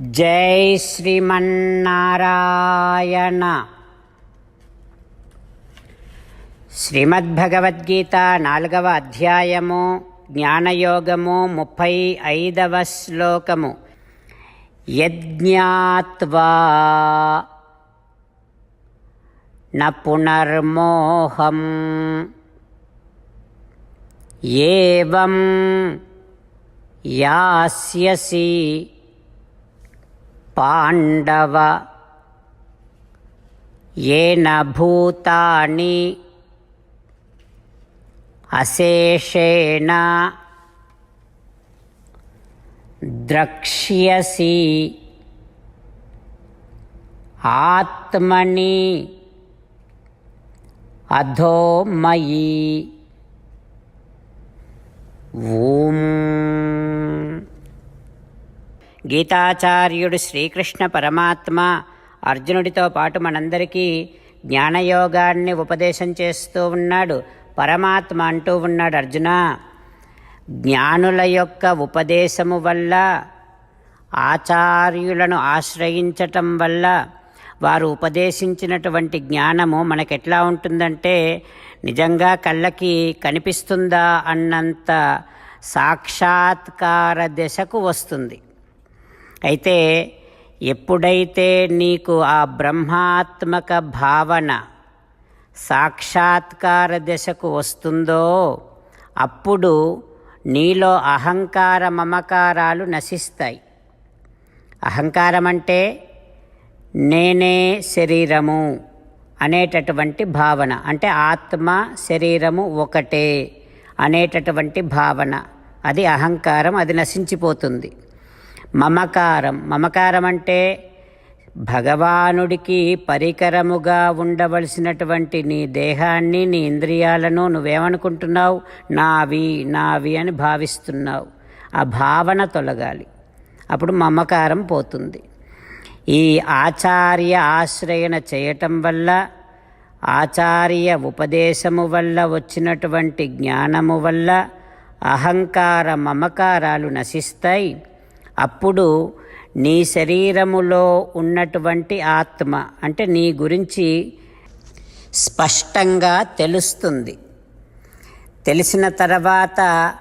జై శ్రీమన్నారాయణ. శ్రీమద్భగవద్గీత నాలుగవ అధ్యాయము జ్ఞానయోగము ముప్పై ఐదవ శ్లోకము. యజ్ఞాత్వా న పునర్మోహం ఏవం యాస్యసి పాండవ. ఏన భూతాని అశేషేణ ద్రక్ష్యసి ఆత్మని అధోమయీ. ఓం గీతాచార్యుడు శ్రీకృష్ణ పరమాత్మ అర్జునుడితో పాటు మనందరికీ జ్ఞానయోగాన్ని ఉపదేశం చేస్తూ ఉన్నాడు. పరమాత్మ అంటూ ఉన్నాడు అర్జున. జ్ఞానుల యొక్క ఉపదేశము వల్ల ఆచార్యులను ఆశ్రయించటం వల్ల వారు ఉపదేశించినటువంటి జ్ఞానము మనకెట్లా ఉంటుందంటే నిజంగా కళ్ళకి కనిపిస్తుందా అన్నంత సాక్షాత్కార దశకు వస్తుంది. అయితే ఎప్పుడైతే నీకు ఆ బ్రహ్మాత్మక భావన సాక్షాత్కార దశకు వస్తుందో అప్పుడు నీలో అహంకార మమకారాలు నశిస్తాయి. అహంకారం అంటే నేనే శరీరము అనేటటువంటి భావన. అంటే ఆత్మ శరీరము ఒకటే అనేటటువంటి భావన. అది అహంకారం అది నశించిపోతుంది. మమకారం. మమకారం అంటే భగవానుడికి పరికరముగా ఉండవలసినటువంటి నీ దేహాన్ని నీ ఇంద్రియాలను నువ్వేమనుకుంటున్నావు? నావి నావి అని భావిస్తున్నావు. ఆ భావన తొలగాలి. అప్పుడు మమకారం పోతుంది. ఈ ఆచార్య ఆశ్రయణ చేయటం వల్ల ఆచార్య ఉపదేశము వల్ల వచ్చినటువంటి జ్ఞానము వల్ల అహంకార మమకారాలు నశిస్తాయి. అప్పుడు నీ శరీరములో ఉన్నటువంటి ఆత్మ అంటే నీ గురించి స్పష్టంగా తెలుస్తుంది. తెలిసిన తర్వాత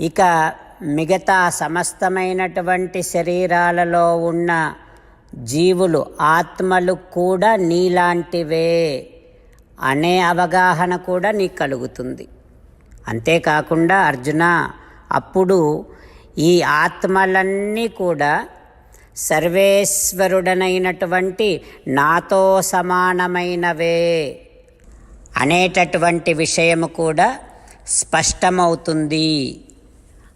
ఇక మిగతా సమస్తమైనటువంటి శరీరాలలో ఉన్న జీవులు ఆత్మలు కూడా నీలాంటివే అనే అవగాహన కూడా నీకు కలుగుతుంది. అంతేకాకుండా అర్జున అప్పుడు ఈ ఆత్మలన్నీ కూడా సర్వేశ్వరుడనైనటువంటి నాతో సమానమైనవే అనేటటువంటి విషయము కూడా స్పష్టమవుతుంది.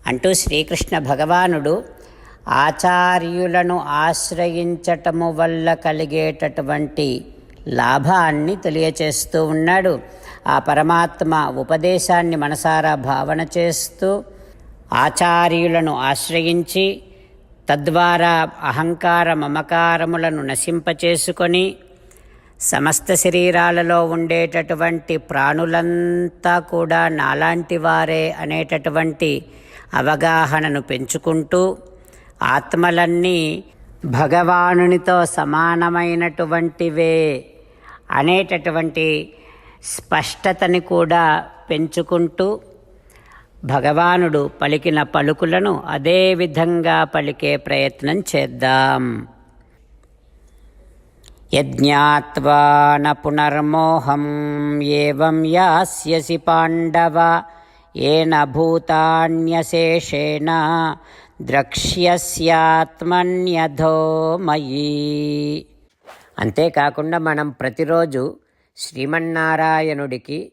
అంటూ శ్రీకృష్ణ భగవానుడు ఆచార్యులను ఆశ్రయించటము వల్ల కలిగేటటువంటి లాభాన్ని తెలియచేస్తూ ఉన్నాడు. ఆ పరమాత్మ ఉపదేశాన్ని మనసారా భావన చేస్తూ ఆచార్యులను ఆశ్రయించి తద్వారా అహంకార మమకారములను నశింపచేసుకొని సమస్త శరీరాలలో ఉండేటటువంటి ప్రాణులంతా కూడా నాలాంటి వారే అనేటటువంటి అవగాహనను పెంచుకుంటూ ఆత్మలన్నీ భగవానునితో సమానమైనటువంటివే అనేటటువంటి స్పష్టతని కూడా పెంచుకుంటూ భగవానుడు పలికిన పలుకులను అదే విధంగా పలికే ప్రయత్నం చేద్దాం. యజ్ఞాత్వా న పునర్మోహం ఏం యాస్యసి పాండవ ఏన భూతాన్యశేషేణ ద్రక్ష్యస్యాత్మన్యధో మయీ. అంతేకాకుండా మనం ప్రతిరోజు శ్రీమన్నారాయణుడికి